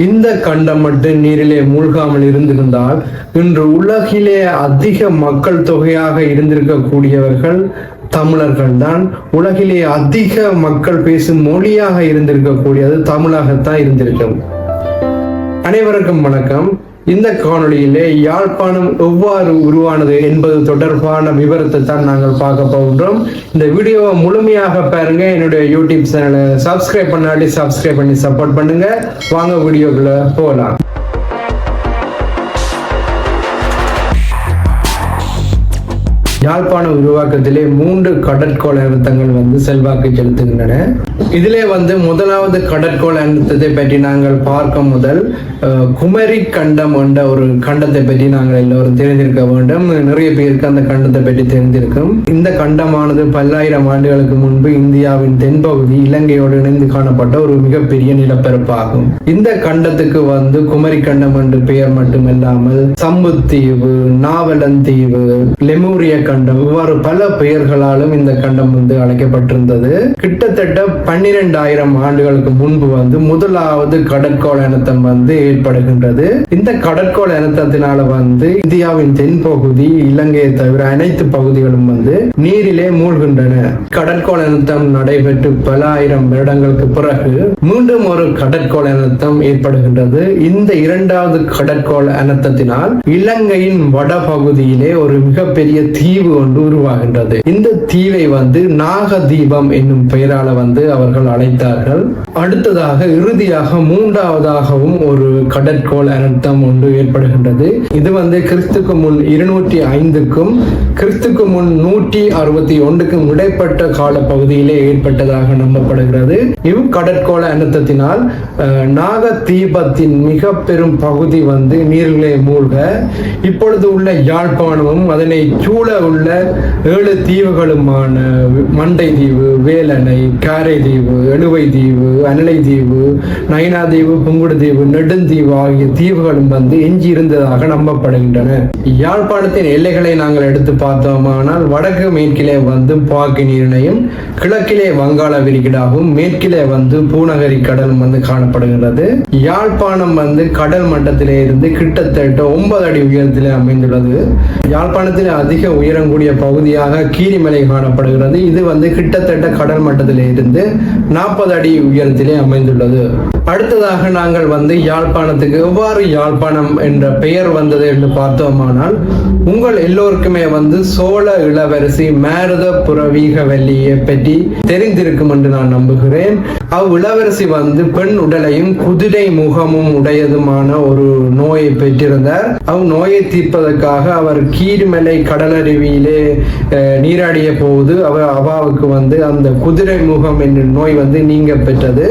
இந்த கண்டம் மட்டும் நீரிலே மூழ்காமல் இருந்திருந்தால் இன்று உலகிலே அதிக மக்கள் தொகையாக இருந்திருக்கக்கூடியவர்கள் தமிழர்கள் தான் உலகிலே அதிக மக்கள் பேசும் மொழியாக இருந்திருக்கக்கூடியது தமிழாகத்தான் இருந்திருக்கும். அனைவருக்கும் வணக்கம். இந்த காணொளியிலே யாழ்ப்பாணம் எவ்வாறு உருவானது என்பது தொடர்பான விவரத்தை தான் நாங்கள் பார்க்க போகின்றோம். இந்த வீடியோவை முழுமையாக பாருங்க. என்னுடைய யூடியூப் சேனலை சப்ஸ்கிரைப் பண்ணாட்டி சப்ஸ்கிரைப் பண்ணி சப்போர்ட் பண்ணுங்க. வாங்க வீடியோக்குள்ள போகலாம். யாழ்ப்பாண உருவாக்கத்திலே மூன்று கடற்கோள் அழுத்தங்கள் வந்து செல்வாக்கு செலுத்துகின்றன. இதிலே வந்து முதலாவது கடற்கோள் அழுத்தத்தை பற்றி நாங்கள் பார்க்க முதல் குமரி கண்டம் என்ற ஒரு கண்டத்தை பற்றி நாங்கள் எல்லோரும் தெரிந்திருக்க வேண்டும். நிறைய பேருக்கு அந்த கண்டத்தை பற்றி தெரிந்திருக்கும். இந்த கண்டமானது பல்லாயிரம் ஆண்டுகளுக்கு முன்பு இந்தியாவின் தென்பகுதி இலங்கையோடு இணைந்து காணப்பட்ட ஒரு மிகப்பெரிய நிலப்பரப்பாகும். இந்த கண்டத்துக்கு வந்து குமரி கண்டம் என்று பெயர் மட்டுமில்லாமல் சம்புத்தீவு நாவலந்தீவு லெமூரிய கண்டம் கண்டம். இவ்வாறு பல பெயர்களாலும் இந்த கண்டம் வந்து அழைக்கப்பட்டிருந்தது. கிட்டத்தட்ட பன்னிரெண்டாயிரம் ஆண்டுகளுக்கு முன்பு வந்து முதலாவது கடற்கோள் இனத்தம் வந்து ஏற்படுகின்றது. இந்த கடற்கோள் இனத்தத்தினால வந்து இந்தியாவின் தென்பகுதி இலங்கையை தவிர அனைத்து பகுதிகளும் வந்து நீரிலே மூழ்கின்றன. கடற்கோள் இனத்தம் நடைபெற்று பல ஆயிரம் வருடங்களுக்கு பிறகு மீண்டும் ஒரு கடற்கோள் இனத்தம் ஏற்படுகின்றது. இந்த இரண்டாவது கடற்கோள் இனத்தத்தினால் இலங்கையின் வடபகுதியிலே ஒரு மிகப்பெரிய தீ தீவு ஒன்று உருவாகின்றது. இந்த தீவை வந்து நாக தீபம் என்னும் பெயரால வந்து அவர்கள் அழைத்தார்கள். அடுத்ததாக இறுதியாக மூன்றாவதாகவும் ஒரு கடற்கோள் அனர்த்தம் ஒன்று ஏற்படுகின்றது. இது வந்து கிறிஸ்துக்கு முன் இருநூற்றி ஐந்துக்கும் கிறிஸ்துக்கு முன் நூற்றி அறுபத்தி ஒன்றுக்கும் இடைப்பட்ட கால பகுதியிலே ஏற்பட்டதாக நம்பப்படுகிறது. இவ் கடற்கோள அனர்த்தத்தினால் நாக தீபத்தின் மிக பெரும் பகுதி வந்து நீரிலே மூழ்க இப்பொழுது உள்ள யாழ்ப்பாணமும் அதனை சூழ உள்ள ஏழு தீவுகளுமான மண்டை தீவு வேலனை காரை தீவு எழுவை தீவு அனலை தீவு நயனா தீவு புங்குடு தீவு நெடுந்தீவு ஆகிய தீவுகளும் வந்து எஞ்சி இருந்ததாக நம்பப்படுகின்றன. யாழ்ப்பாணத்தின் எல்லைகளை நாங்கள் எடுத்து பார்த்தோமானால் வடக்கு மேற்கிலே வந்து பாக்கு நீரிணையும் கிழக்கிலே வங்காள விரிகுடாவும் மேற்கிலே வந்து பூநகரி கடலும் வந்து காணப்படுகிறது யாழ்ப்பாணம் வந்து கடல் மட்டத்திலே இருந்து கிட்டத்தட்ட ஒன்பது அடி உயரத்திலே அமைந்துள்ளது. யாழ்ப்பாணத்தில் அதிக உயர கூடிய பகுதியாக கீரிமலை காணப்படுகிறது. இது வந்து கிட்டத்தட்ட கடல் மட்டத்திலே இருந்து நாற்பது அடி உயரத்திலே அமைந்துள்ளது. அடுத்ததாக நாங்கள் வந்து யாழ்ப்பாணத்துக்கு எவ்வாறு யாழ்ப்பாணம் என்ற பெயர் வந்தது என்று பார்த்தோமானால் உங்கள் எல்லோருக்குமே வந்து சோழ இளவரசி மேருத புறவீகவல்லியை பற்றி தெரிந்திருக்கும் என்று நான் நம்புகிறேன். அவ் இளவரசி வந்து பெண் உடலையும் குதிரை முகமும் உடையதுமான ஒரு நோயை பெற்றிருந்தார். அவ் நோயை தீர்ப்பதற்காக அவர் கீழ்மலை கடலருவியிலே நீராடிய போது அவர் அவாவுக்கு வந்து அந்த குதிரை முகம் என்ற நோய் வந்து நீங்க பெற்றது.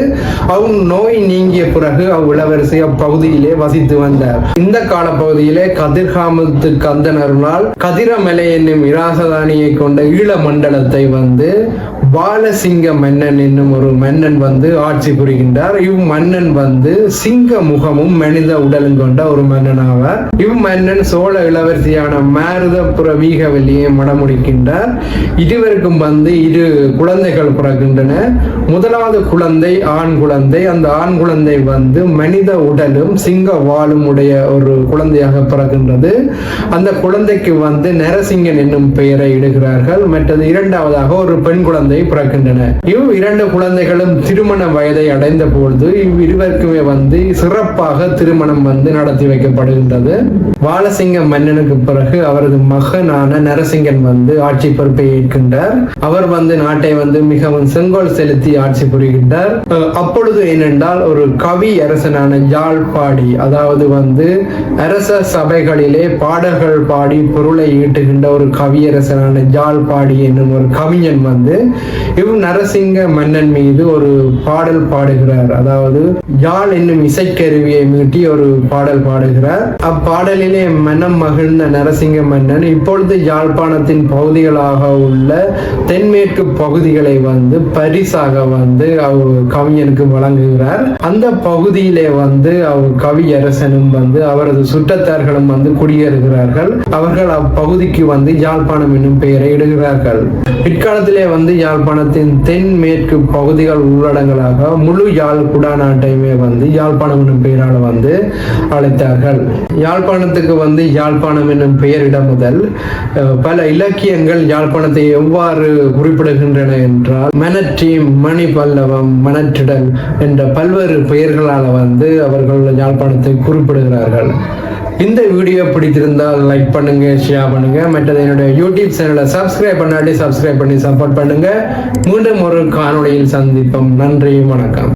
அவ் நோய் நீங்கிய பிறகு அவ் இளவரசி அப்பகுதியிலே வசித்து வந்தார். இந்த காலப்பகுதியிலே கதிர்காமத்து கந்தனருளால் கதிரமலை என்னும் இராசதானியை கொண்ட ஈழ மண்டலத்தை வந்து பாலசிங்க மன்னன் என்னும் ஒரு மன்னன் வந்து ஆட்சி புரிகின்றார். இவ் மன்னன் வந்து சிங்க முகமும் மனித உடலும் கொண்ட ஒரு மன்னன் ஆவார். இவ் மன்னன் சோழ இளவரசியான மாருதபுர வீகவல்லியை மடமுடிக்கின்றார். இருவருக்கும் வந்து இரு குழந்தைகள் பிறக்கின்றன. முதலாவது குழந்தை ஆண் குழந்தை. அந்த ஆண் குழந்தை வந்து மனித உடலும் சிங்க வாழும் உடைய ஒரு குழந்தையாக பிறக்கின்றது. அந்த குழந்தைக்கு வந்து நரசிங்கன் என்னும் பெயரை இடுகிறார்கள். மற்றது இரண்டாவதாக ஒரு பெண் குழந்தை பிறக்கின்றன. இவ் இரண்டு குழந்தைகளும் திருமண வயதை அடைந்த பொழுது இவ்விருவருக்குமே வந்து சிறப்பாக திருமணம் வந்து நடத்தி வைக்கப்படுகின்றது. வாலசிங்க மன்னனுக்கு பிறகு அவரது மகனான நரசிங்கன் வந்து ஆட்சி பொறுப்பை ஏற்கின்றார். அவர் வந்து நாட்டை வந்து மிகவும் செங்கோல் செலுத்தி ஆட்சி புரிகின்றார். அப்பொழுது என்னென்றால் ஒரு கவி அரசனான யாழ்ப்பாடி அதாவது வந்து அரச சபைகளிலே பாடல்கள் பாடி பொருளை ஈட்டுகின்ற ஒரு கவியரசனான யாழ்ப்பாடி என்னும் ஒரு கவிஞன் வந்து இவ் நரசிங்க மன்னன் மீது ஒரு பாடல் பாடுகிறார். அதாவது யாழ் என்னும் இசைக்கருவியை மீட்டி ஒரு பாடல் பாடுகிறார். அப்பாடலிலே மனம் மகிழ்ந்த நரசிங்க மன்னன் இப்பொழுது யாழ்ப்பாணத்தின் பகுதிகளாக உள்ள தென்மேற்கு பகுதிகளை வந்து பரிசாக வந்து அவர் கவிஞனுக்கு வழங்குகிறார். அந்த பகுதியிலே வந்து அவர் கவியரசனும் வந்து அவரது சுற்றத்தார்களும் வந்து குடியேறுகிறார்கள். அவர்கள் அப்பகுதிக்கு வந்து யாழ்ப்பாணம் என்னும் பெயரை இடுகிறார்கள். பிற்காலத்திலே வந்து யாழ்ப்பாணத்தின் தென்மேற்கு பகுதிகள் உள்ள வருடங்களாக முழு யாழ் குடாநாட்டையுமே வந்து யாழ்ப்பாணம் என்னும் பெயரால் வந்து அழைத்தார்கள். யாழ்ப்பாணத்துக்கு வந்து யாழ்ப்பாணம் என்னும் பெயரிட முதல் பல இலக்கியங்கள் யாழ்ப்பாணத்தை எவ்வாறு குறிப்பிடுகின்றன என்றால் மனற்றி மணி பல்லவம் மனற்றிடல் என்ற பல்வேறு பெயர்களால் வந்து அவர்கள் யாழ்ப்பாணத்தை குறிப்பிடுகிறார்கள். இந்த வீடியோ பிடித்திருந்தால் லைக் பண்ணுங்க ஷேர் பண்ணுங்க. மற்றது என்னுடைய யூடியூப் சேனலை சப்ஸ்கிரைப் பண்ணாட்டி சப்ஸ்கிரைப் பண்ணி சப்போர்ட் பண்ணுங்க. மீண்டும் ஒரு காணொலியில் சந்திப்போம். நன்றி வணக்கம்.